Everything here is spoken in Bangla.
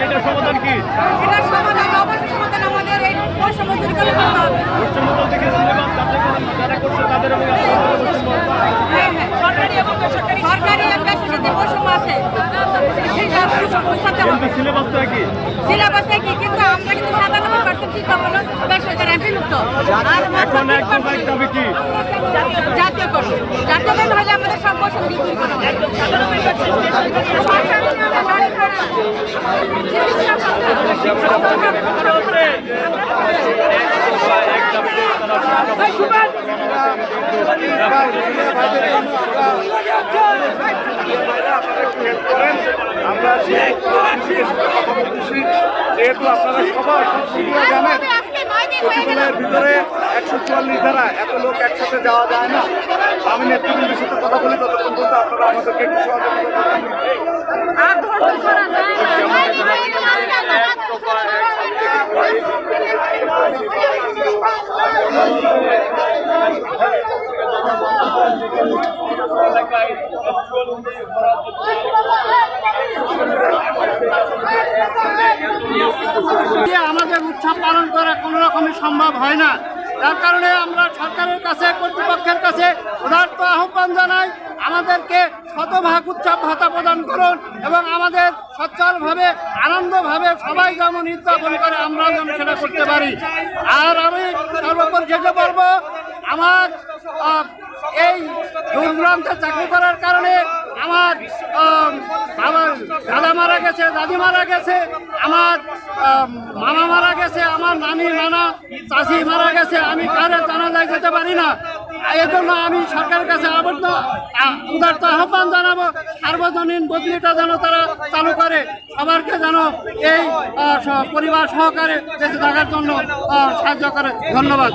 সেটার সমাধান কি সমাধান আমাদের এই করে করতে হবে তাদের এবং হ্যাঁ, হ্যাঁ, সরকারি এবং বেসরকারি সরকারি এবং বেসরকারি বৈষম্য আছে সেটা বুঝাতে হবে সিলেবাস একই কিন্তু আমরা কিন্তু সাতানব্বই পার্সেন্ট শিক্ষা হলো বেসরকারি অন্তর্ভুক্ত আর মাত্র এখন এক দফা এক দাবি কি জাতীয়করণ জাতীয়করণ হলে আমাদের সব বছর বিক্রি করা হয় আমরা যেহেতু আপনারা সবাই সুবিধা জানেন আজকে নয় দিন হয়ে গেল প্রতিদিনের ভিতরে একশো চুয়াল্লিশ ধারা এত লোক একসাথে যাওয়া যায় না। আমি নেতৃবৃন্দের সাথে কথা বলি ততক্ষণ পর্যন্ত আপনারা আমাদেরকে একটু সহযোগিতা করবেন। আর ধৈর্য ধরা যায় না নয় দিন হয়ে গেল আজকে দিয়ে আমাদের উৎসব পালন করা কোনো রকমই সম্ভব হয় না। যার কারণে আমরা সরকারের কাছে, কর্তৃপক্ষের কাছে উদার্ত আহ্বান জানাই, আমাদেরকে শতভাগ উৎসব ভাতা প্রদান করুন এবং আমাদের সচ্ছলভাবে, আনন্দভাবে সবাই যেমন উদযাপন করে আমরা যেন সেটা করতে পারি। আর আমি সর্বোপরি যেতে পারব আমার এই দূর চাকরি করার কারণে আমার আমার মারা গেছে, দাদি মারা গেছে, আমার মামা মারা গেছে, আমার নানি, নানা চাষি মারা গেছে, আমি কারে জানাজায় যেতে পারি না। এই জন্য আমি সরকারের কাছে আবদ্ধ। উদারত আহ্বান জানাব, সার্বজনীন বদলিটা যেন তারা চালু করে, সবারকে যেন এই পরিবার সহকারে বেঁচে থাকার জন্য সাহায্য করে। ধন্যবাদ।